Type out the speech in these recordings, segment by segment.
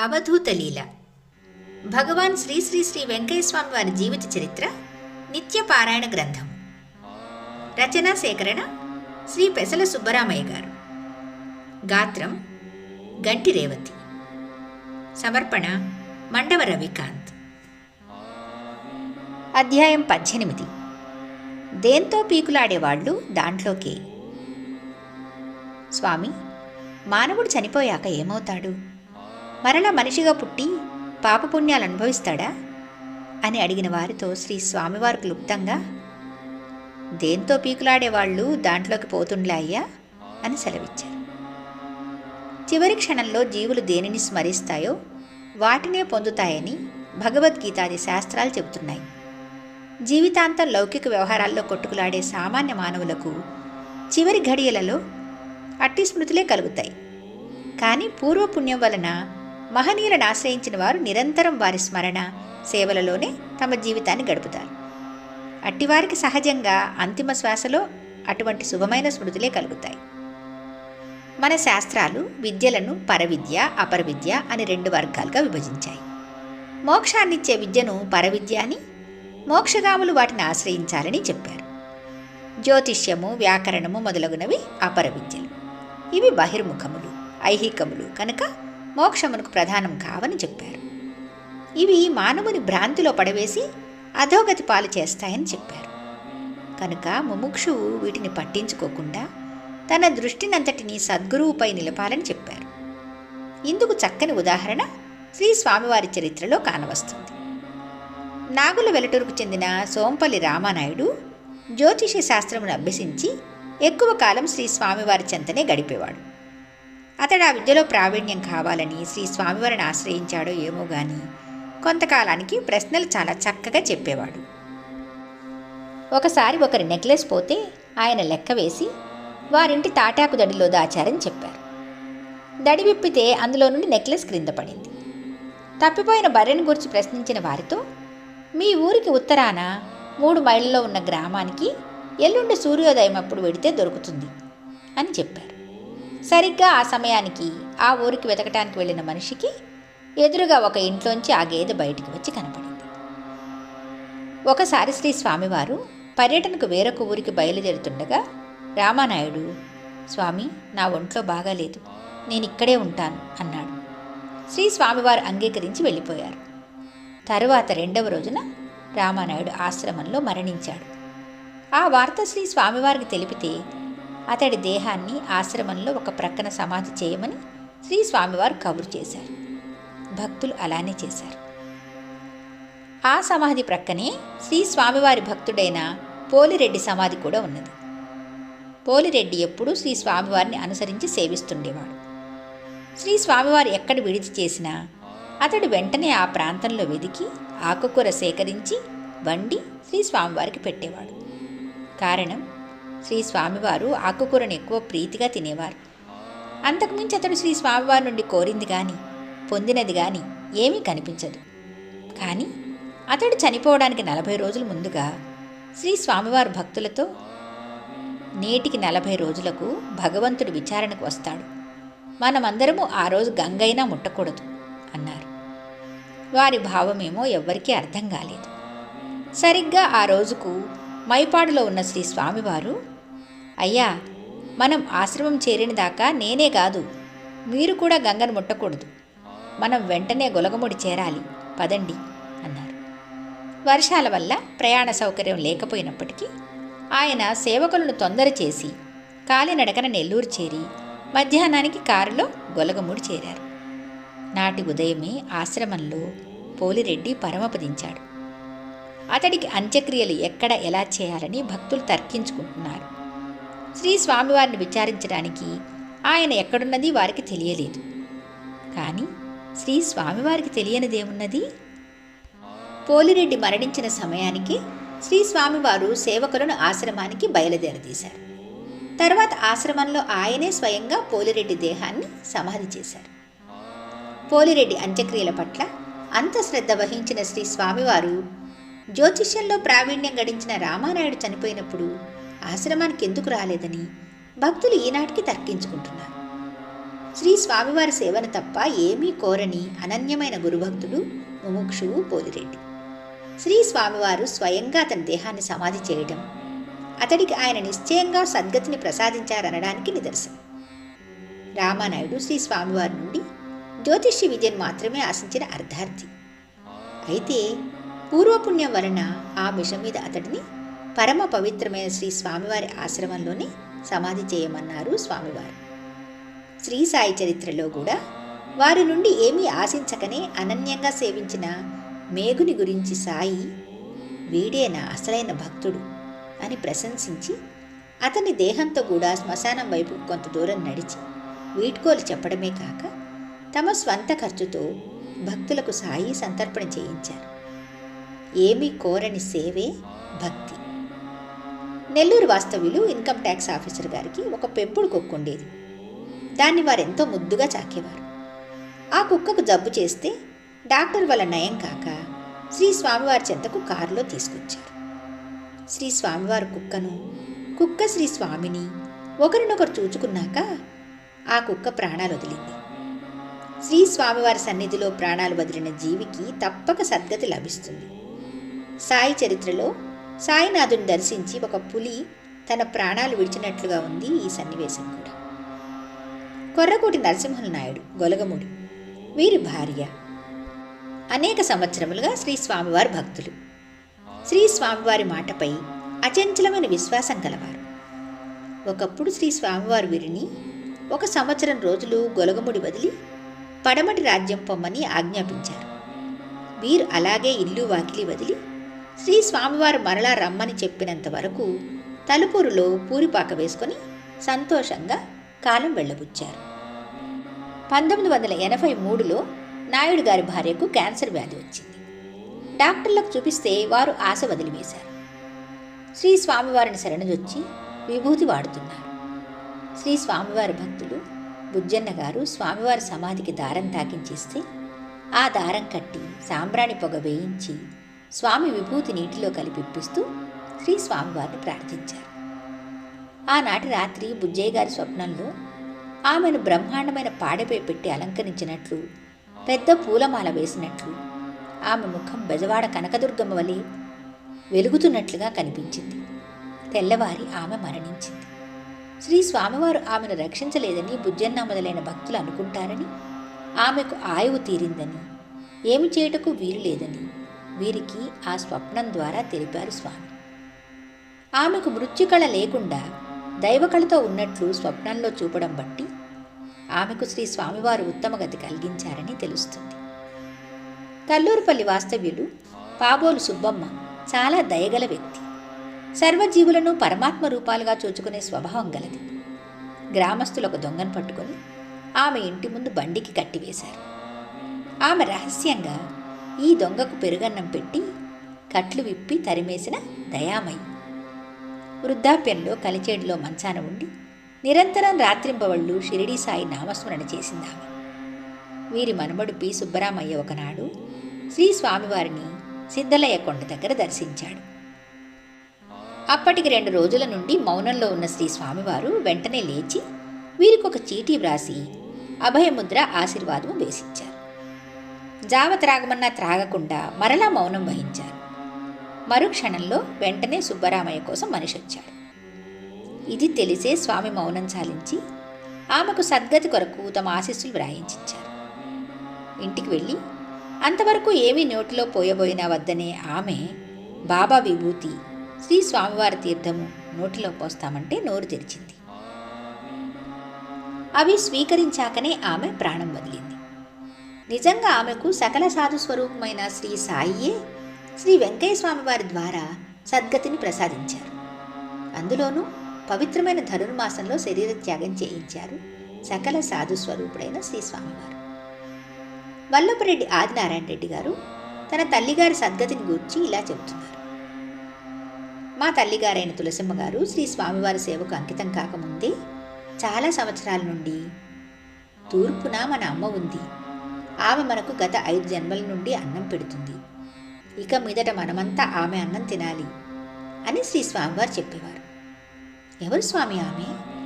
అవధూత లీల. భగవాన్ శ్రీ శ్రీ శ్రీ వెంకయ్యస్వామి వారి జీవిత చరిత్ర నిత్య పారాయణ గ్రంథం. రచనా సేకరణ శ్రీ పెసల సుబ్బరామయ్య గారు. గాత్రం గంటి రేవతి. సమర్పణ మండవ రవికాంత్. అధ్యాయం పద్దెనిమిది. దేంతో పీకులాడేవాళ్ళు దాంట్లోకే? స్వామి మానవుడు చనిపోయాక ఏమవుతాడు? మరలా మనిషిగా పుట్టి పాపపుణ్యాలు అనుభవిస్తాడా? అని అడిగిన వారితో శ్రీ స్వామివారు క్లుప్తంగా దేంతో పీకులాడేవాళ్ళు దాంట్లోకి పోతుండ్లే అయ్యా అని సెలవిచ్చారు. చివరి క్షణంలో జీవులు దేనిని స్మరిస్తాయో వాటినే పొందుతాయని భగవద్గీతాది శాస్త్రాలు చెబుతున్నాయి. జీవితాంతం లౌకిక వ్యవహారాల్లో కొట్టుకులాడే సామాన్య మానవులకు చివరి ఘడియలలో అట్టి స్మృతులే కలుగుతాయి. కానీ పూర్వపుణ్యం వలన మహనీయులను ఆశ్రయించిన వారు నిరంతరం వారి స్మరణ సేవలలోనే తమ జీవితాన్ని గడుపుతారు. అట్టివారికి సహజంగా అంతిమ శ్వాసలో అటువంటి శుభమైన స్మృతులే కలుగుతాయి. మన శాస్త్రాలు విద్యలను పరవిద్య అపరవిద్య అని రెండు వర్గాలుగా విభజించాయి. మోక్షాన్నిచ్చే విద్యను పరవిద్య అని మోక్షగాములు వాటిని ఆశ్రయించాలని చెప్పారు. జ్యోతిష్యము వ్యాకరణము మొదలగునవి అపర విద్యలు ఇవి బహిర్ముఖములు ఐహికములు కనుక మోక్షమునకు ప్రధానం కావని చెప్పారు. ఇవి మానవుని భ్రాంతిలో పడవేసి అధోగతి పాలు చేస్తాయని చెప్పారు. కనుక ముముక్షువు వీటిని పట్టించుకోకుండా తన దృష్టినంతటిని సద్గురువుపై నిలపాలని చెప్పారు. ఇందుకు చక్కని ఉదాహరణ శ్రీ స్వామివారి చరిత్రలో కానవస్తుంది. నాగుల వెలటూరుకు చెందిన సోంపల్లి రామానాయుడు జ్యోతిష శాస్త్రమును అభ్యసించి ఎక్కువ కాలం శ్రీ స్వామివారి చెంతనే గడిపేవాడు. అతడు ఆ విద్యలో ప్రావీణ్యం కావాలని శ్రీ స్వామివారిని ఆశ్రయించాడో ఏమో గాని కొంతకాలానికి ప్రశ్నలు చాలా చక్కగా చెప్పేవాడు. ఒకసారి ఒకరి నెక్లెస్ పోతే ఆయన లెక్క వేసి వారింటి తాటాకు దడిలో దాచారని చెప్పారు. దడి విప్పితే అందులో నుండి నెక్లెస్ క్రింద పడింది. తప్పిపోయిన బర్రెను గురించి ప్రశ్నించిన వారితో మీ ఊరికి ఉత్తరాన మూడు మైళ్ళలో ఉన్న గ్రామానికి ఎల్లుండి సూర్యోదయం అప్పుడు వెడితే దొరుకుతుంది అని చెప్పారు. సరిగ్గా ఆ సమయానికి ఆ ఊరికి వెతకటానికి వెళ్ళిన మనిషికి ఎదురుగా ఒక ఇంట్లోంచి ఆ గేదె బయటికి వచ్చి కనపడింది. ఒకసారి శ్రీ స్వామివారు పర్యటనకు వేరొక ఊరికి బయలుదేరుతుండగా రామానాయుడు స్వామి నా ఒంట్లో బాగాలేదు. నేను ఇక్కడే ఉంటాను అన్నాడు. శ్రీ స్వామివారు అంగీకరించి వెళ్ళిపోయారు. తరువాత రెండవ రోజున రామానాయుడు ఆశ్రమంలో మరణించాడు. ఆ వార్త శ్రీ స్వామివారికి తెలిపితే అతడి దేహాన్ని ఆశ్రమంలో ఒక ప్రక్కన సమాధి చేయమని శ్రీ స్వామివారు కబురు చేశారు. భక్తులు అలానే చేశారు. ఆ సమాధి ప్రక్కనే శ్రీ స్వామివారి భక్తుడైన పోలిరెడ్డి సమాధి కూడా ఉన్నది. పోలిరెడ్డి ఎప్పుడూ శ్రీ స్వామివారిని అనుసరించి సేవిస్తుండేవాడు. శ్రీ స్వామివారు ఎక్కడ విడిచి చేసినా అతడు వెంటనే ఆ ప్రాంతంలో వెదికి ఆకుకూర సేకరించి వండి శ్రీ స్వామివారికి పెట్టేవాడు. కారణం శ్రీ స్వామివారు ఆకుకూరను ఎక్కువ ప్రీతిగా తినేవారు. అంతకుమించి అతడు శ్రీ స్వామివారి నుండి కోరింది కానీ పొందినది కానీ ఏమీ కనిపించదు. కానీ అతడు చనిపోవడానికి నలభై రోజుల ముందుగా శ్రీ స్వామివారి భక్తులతో నేటికి నలభై రోజులకు భగవంతుడు విచారణకు వస్తాడు. మనమందరము ఆ రోజు గంగైనా ముట్టకూడదు అన్నారు. వారి భావమేమో ఎవ్వరికీ అర్థం కాలేదు. సరిగ్గా ఆ రోజుకు మైపాడులో ఉన్న శ్రీ స్వామివారు అయ్యా మనం ఆశ్రమం చేరిన దాకా నేనే కాదు మీరు కూడా గంగను ముట్టకూడదు. మనం వెంటనే గొలగముడి చేరాలి పదండి అన్నారు. వర్షాల వల్ల ప్రయాణ సౌకర్యం లేకపోయినప్పటికీ ఆయన సేవకులను తొందర చేసి కాలినడకన నెల్లూరు చేరి మధ్యాహ్నానికి కారులో గొలగముడి చేరారు. నాటి ఉదయమే ఆశ్రమంలో పోలిరెడ్డి పరమపదించాడు. అతడికి అంత్యక్రియలు ఎక్కడ ఎలా చేయాలని భక్తులు తర్కించుకుంటున్నారు. శ్రీ స్వామివారిని విచారించడానికి ఆయన ఎక్కడున్నది వారికి తెలియలేదు. కానీ శ్రీ స్వామివారికి తెలియనిదేమున్నది? పోలిరెడ్డి మరణించిన సమయానికి శ్రీ స్వామివారు సేవకులను ఆశ్రమానికి బయలుదేరదీశారు. తర్వాత ఆశ్రమంలో ఆయనే స్వయంగా పోలిరెడ్డి దేహాన్ని సమాధి చేశారు. పోలిరెడ్డి అంత్యక్రియల పట్ల అంత శ్రద్ధ వహించిన శ్రీ స్వామివారు జ్యోతిష్యంలో ప్రావీణ్యం గడించిన రామానాయుడు చనిపోయినప్పుడు ఆశ్రమానికి ఎందుకు రాలేదని భక్తులు ఈనాటికి తర్కించుకుంటున్నారు. శ్రీ స్వామివారి సేవను తప్ప ఏమీ కోరని అనన్యమైన గురుభక్తుడు ముముక్షువు పోలిరెడ్డి. శ్రీ స్వామివారు స్వయంగా అతని దేహాన్ని సమాధి చేయడం అతడికి ఆయన నిశ్చయంగా సద్గతిని ప్రసాదించారనడానికి నిదర్శనం. రామానాయుడు శ్రీ స్వామివారి నుండి జ్యోతిష్య విద్యను మాత్రమే ఆశించిన అర్ధార్థి. అయితే పూర్వపుణ్యం వలన ఆ మిషం మీద అతడిని పరమ పవిత్రమైన శ్రీ స్వామివారి ఆశ్రమంలోనే సమాధి చేయమన్నారు స్వామివారు. శ్రీ సాయి చరిత్రలో కూడా వారి నుండి ఏమీ ఆశించకనే అనన్యంగా సేవించిన మేఘుని గురించి సాయి వీడే నా అసలైన భక్తుడు అని ప్రశంసించి అతని దేహంతో కూడా శ్మశానం వైపు కొంత దూరం నడిచి వీడ్కోలు చెప్పడమే కాక తమ స్వంత ఖర్చుతో భక్తులకు సాయి సంతర్పణ చేయించారు. ఏమీ కోరని సేవే భక్తి. నెల్లూరు వాస్తవ్యులు ఇన్కమ్ ట్యాక్స్ ఆఫీసర్ గారికి ఒక పెంపుడు కుక్క ఉండేది. దాన్ని వారెంతో ముద్దుగా చాకేవారు. ఆ కుక్కకు జబ్బు చేస్తే డాక్టర్ వల్ల నయం కాక శ్రీ స్వామివారి చెంతకు కారులో తీసుకొచ్చారు. శ్రీ స్వామివారి కుక్కను కుక్క శ్రీ స్వామిని ఒకరినొకరు చూచుకున్నాక ఆ కుక్క ప్రాణాలు వదిలింది. శ్రీ స్వామివారి సన్నిధిలో ప్రాణాలు వదిలిన జీవికి తప్పక సద్గతి లభిస్తుంది. సాయి చరిత్రలో సాయినాథుని దర్శించి ఒక పులి తన ప్రాణాలు విడిచినట్లుగా ఉంది ఈ సన్నివేశం కూడా. కొర్రకోటి నరసింహుల నాయుడు గొలగముడి వీరి భార్య. అనేక సంవత్సరములుగా శ్రీ స్వామివారి భక్తులు. శ్రీ స్వామివారి మాటపై అచంచలమైన విశ్వాసం కలవారు. ఒకప్పుడు శ్రీ స్వామివారి వీరిని ఒక సంవత్సరం రోజులు గొలగముడి వదిలి పడమటి రాజ్యం పొమ్మని ఆజ్ఞాపించారు. వీరు అలాగే ఇల్లు వాకిలి వదిలి శ్రీ స్వామివారు మరలా రమ్మని చెప్పినంత వరకు తలుపూరులో పూరిపాక వేసుకొని సంతోషంగా కాలం వెళ్ళబుచ్చారు. పంతొమ్మిది వందల ఎనభై మూడులో నాయుడు గారి భార్యకు క్యాన్సర్ వ్యాధి వచ్చింది. డాక్టర్లకు చూపిస్తే వారు ఆశ వదిలివేశారు. శ్రీ స్వామివారిని శరణుజొచ్చి విభూతి వాడుతున్నారు. శ్రీ స్వామివారి భక్తులు బుజ్జన్న గారు స్వామివారి సమాధికి దారం తాకించేస్తే ఆ దారం కట్టి సాంబ్రాణి పొగ వేయించి స్వామి విభూతి నీటిలో కలిపిప్పిస్తూ శ్రీ స్వామివారిని ప్రార్థించారు. ఆనాటి రాత్రి బుజ్జయ్య గారి స్వప్నంలో ఆమెను బ్రహ్మాండమైన పాడెపై పెట్టి అలంకరించినట్లు పెద్ద పూలమాల వేసినట్లు ఆమె ముఖం బెజవాడ కనకదుర్గమ్మ వలె వెలుగుతున్నట్లుగా కనిపించింది. తెల్లవారి ఆమె మరణించింది. శ్రీ స్వామివారు ఆమెను రక్షించలేదని బుజ్జన్న మొదలైన భక్తులు అనుకుంటారని ఆమెకు ఆయువు తీరిందని ఏమి చేయుటకు వీలు లేదని వీరికి ఆ స్వప్నం ద్వారా తెలిపారు స్వామి. ఆమెకు మృత్యుకళ లేకుండా దైవకళతో ఉన్నట్లు స్వప్నంలో చూపడం బట్టి ఆమెకు శ్రీ స్వామివారు ఉత్తమగతి కలిగించారని తెలుస్తుంది. కల్లూరుపల్లి వాస్తవ్యులు పాబోలు సుబ్బమ్మ చాలా దయగల వ్యక్తి. సర్వజీవులను పరమాత్మ రూపాలుగా చూచుకునే స్వభావం గలది. గ్రామస్తులు ఒక దొంగను పట్టుకొని ఆమె ఇంటి ముందు బండికి కట్టివేశారు. ఆమె రహస్యంగా ఈ దొంగకు పెరుగన్నం పెట్టి కట్లు విప్పి తరిమేసిన దయామయ్యి వృద్ధాప్యంలో కలిచేడులో మంచాన ఉండి నిరంతరం రాత్రింబవళ్ళు షిరిడీ సాయి నామస్మరణ చేసిందామె. వీరి మనుమడు పి. సుబ్బరామయ్య ఒకనాడు శ్రీ స్వామివారిని సిద్ధలయ్య కొండ దగ్గర దర్శించాడు. అప్పటికి రెండు రోజుల నుండి మౌనంలో ఉన్న శ్రీ స్వామివారు వెంటనే లేచి వీరికొక చీటీ వ్రాసి అభయముద్ర ఆశీర్వాదం వేసించారు జావ త్రాగమన్నా త్రాగకుండా మరలా మౌనం వహించారు. మరుక్షణంలో వెంటనే సుబ్బరామయ్య కోసం మనిషి వచ్చాడు ఇది తెలిసే స్వామి మౌనం చాలించి ఆమెకు సద్గతి కొరకు తమ ఆశీస్సులు వ్రాయించారు ఇంటికి వెళ్ళి అంతవరకు ఏమీ నోటిలో పోయబోయినా వద్దనే ఆమె బాబా విభూతి శ్రీ స్వామివారి తీర్థము నోటిలో పోస్తామంటే నోరు తెరిచింది. అవి స్వీకరించాకనే ఆమె ప్రాణం వదిలింది. నిజంగా ఆమెకు సకల సాధు స్వరూపమైన శ్రీ సాయియే శ్రీ వెంకయ్య స్వామి వారి ద్వారా సద్గతిని ప్రసాదించారు. అందులోనూ పవిత్రమైన ధనుర్మాసంలో శరీర త్యాగం చేయించారు సకల సాధు స్వరూపుడైన శ్రీ స్వామివారు. వల్లభరెడ్డి ఆదినారాయణ రెడ్డి గారు తన తల్లిగారి సద్గతిని గూర్చి ఇలా చెబుతున్నారు. మా తల్లిగారైన తులసిమ్మ గారు శ్రీ స్వామివారి సేవకు అంకితం కాకముందే చాలా సంవత్సరాల నుండి తూర్పున మన అమ్మ ఉంది. ఆమె మనకు గత ఐదు జన్మల నుండి అన్నం పెడుతుంది. ఇక మీదట మనమంతా ఆమె అన్నం తినాలి అని శ్రీ స్వామివారు చెప్పేవారు. ఎవరు స్వామి ఆమె?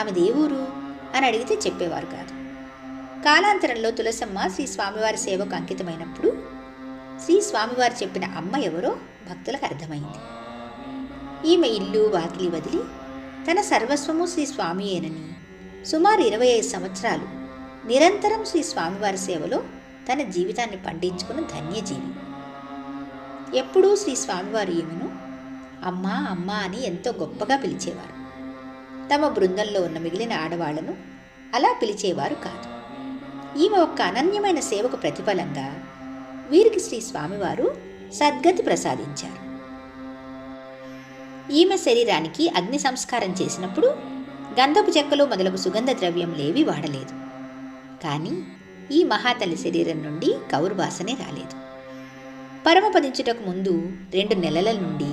ఆమె దేవురు అని అడిగితే చెప్పేవారు కాదు. కాలాంతరంలో తులసమ్మ శ్రీ స్వామివారి సేవకు అంకితమైనప్పుడు శ్రీ స్వామివారు చెప్పిన అమ్మ ఎవరో భక్తులకు అర్థమైంది. ఈమె ఇల్లు వాకిలి వదిలి తన సర్వస్వము శ్రీ స్వామియేనని సుమారు ఇరవై ఐదు సంవత్సరాలు నిరంతరం శ్రీ స్వామివారి సేవలో తన జీవితాన్ని పండించుకున్న ధన్యజీవి. ఎప్పుడూ శ్రీ స్వామివారు ఈమెను అమ్మా అమ్మా అని ఎంతో గొప్పగా పిలిచేవారు. తమ బృందంలో ఉన్న మిగిలిన ఆడవాళ్ళను అలా పిలిచేవారు కాదు. ఈమె ఒక్క అనన్యమైన సేవకు ప్రతిఫలంగా వీరికి శ్రీ స్వామివారు సద్గతి ప్రసాదించారు. ఈమె శరీరానికి అగ్ని సంస్కారం చేసినప్పుడు గంధపు చెక్కలు మొదలగు సుగంధ ద్రవ్యములేవి వాడలేదు. కానీ ఈ మహాతల్లి శరీరం నుండి కౌరువాసనే రాలేదు. పరమపదించుటకు ముందు రెండు నెలల నుండి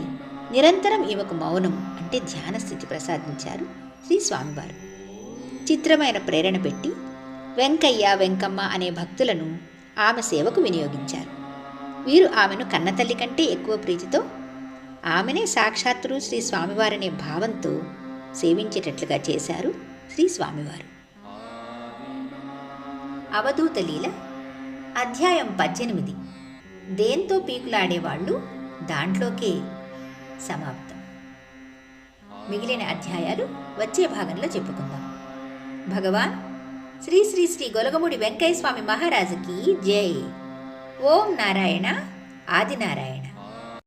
నిరంతరం ఈమెకు మౌనం అంటే ధ్యాన స్థితి ప్రసాదించారు శ్రీ స్వామివారు. చిత్రమైన ప్రేరణ పెట్టి వెంకయ్య వెంకమ్మ అనే భక్తులను ఆమె సేవకు వినియోగించారు. వీరు ఆమెను కన్నతల్లి కంటే ఎక్కువ ప్రీతితో ఆమెనే సాక్షాత్తు శ్రీ స్వామివారనే భావంతో సేవించేటట్లుగా చేశారు శ్రీ స్వామివారు. అవధూత లీల అధ్యాయం పద్దెనిమిది. దేంతో పీకులాడేవాళ్ళు? దాంట్లోకే సమాప్తం. మిగిలిన అధ్యాయాలు వచ్చే భాగంలో చెప్పుకుందాం. భగవాన్ శ్రీ శ్రీ శ్రీ గొలగముడి వెంకయ్య స్వామి మహారాజుకి జై. ఓం నారాయణ ఆదినారాయణ.